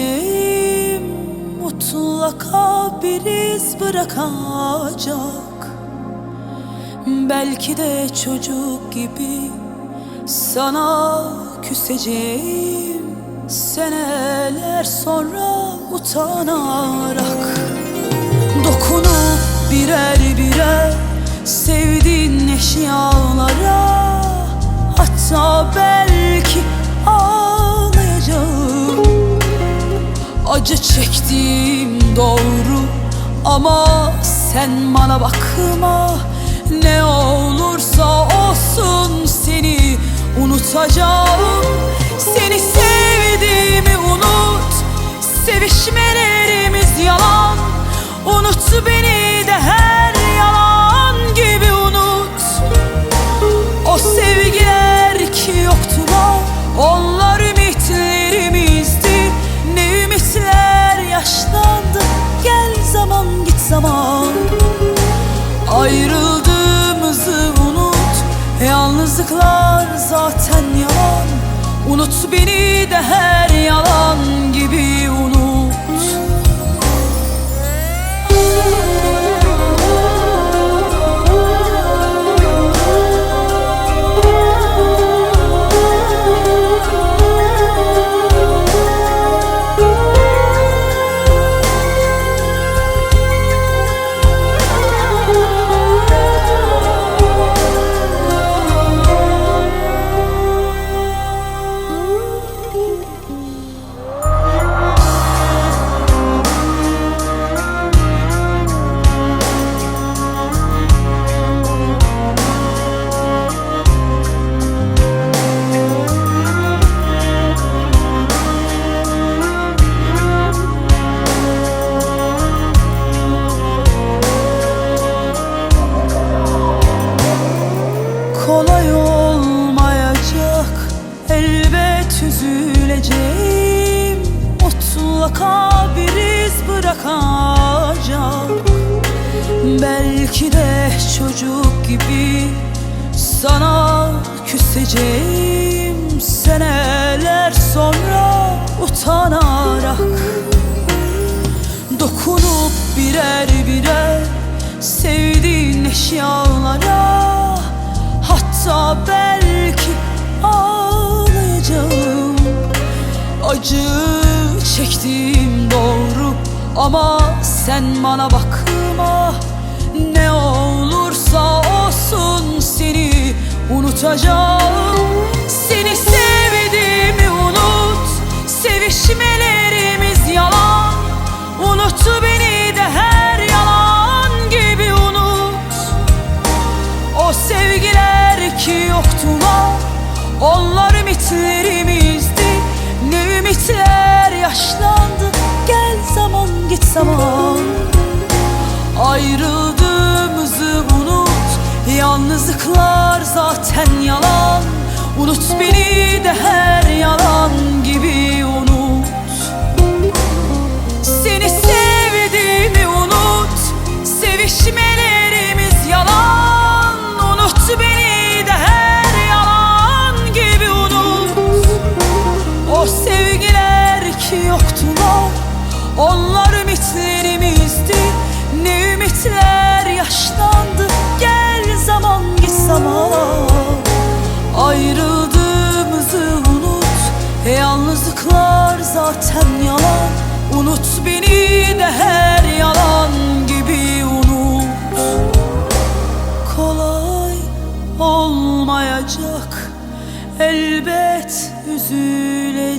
Benim mutlaka bir iz bırakacak. Belki de çocuk gibi sana küseceğim Seneler sonra utanarak. Dokunup birer birer sevdiğin eşyalara Hatta belki Acı çektiğim doğru. Ama sen bana bakma Ne olursa olsun seni unutacağım. Seni sevdiğimi unut Sevişmelerimiz yalan. Unut beni Unut beni de her yalan gibi Mutlaka iz bırakacak. Belki de çocuk gibi Sana küseceğim Seneler sonra utanarak. Dokunup birer birer sevdiğin eşyalara Hatta belki ağlayacağım. Acı çektiğim doğru ama sen bana bakma. Ne olursa olsun seni unutacağım. Seni sevdiğimi unut Sevişmelerimiz yalan. Unut beni de her yalan gibi unut. O sevgiler ki yoktular Onlar ümitlerimizdi Ne ümitler yaşlandı. Gel zaman git zaman. Ayrıldığımızı unut. Yalnızlıklar zaten yalan. Unut beni de her yalan Unut beni de her yalan gibi unut. Kolay olmayacak Elbet üzüleceğim